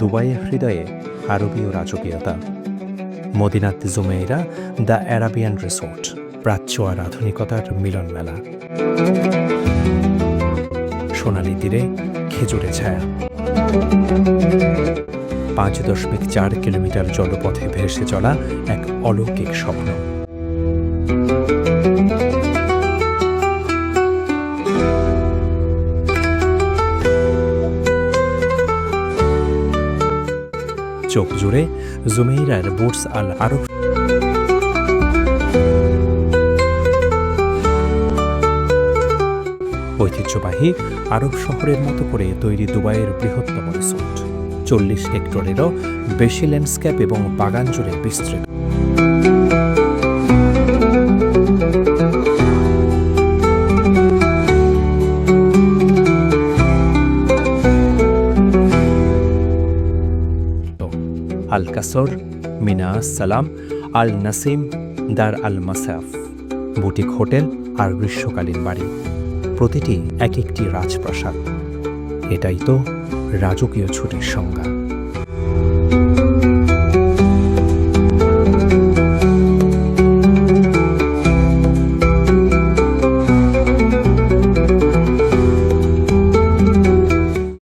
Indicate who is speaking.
Speaker 1: দুবাইয়ের হৃদয়ে আরবীয় রাজকীয়তা। Madinat Jumeirah the Arabian resort, প্রাচ্য আর আধুনিকতার মিলন মেলা সোনালি তীরে খেজুরে ছায়া। পাঁচ দশমিক চার কিলোমিটার জলপথে ভেসে চলা এক অলৌকিক স্বপ্ন। চোখ জুড়ে জুমেইরার বুটস আল আরব ঐতিহ্যবাহী আরব শহরের মতো করে তৈরি দুবাইয়ের বৃহত্তম রিসোর্ট। চল্লিশ হেক্টরেরও বেশি ল্যান্ডস্কেপ এবং বাগান জুড়ে বিস্তৃত। আল কাসর মিনা সালাম আল নাসিম দার আল মাসাফ বুটিক হোটেল আর গ্রীষ্মকালীন বাড়ি। প্রতিটি এক একটি রাজপ্রাসাদ। এটাই তো রাজকীয় ছুটির সংজ্ঞা।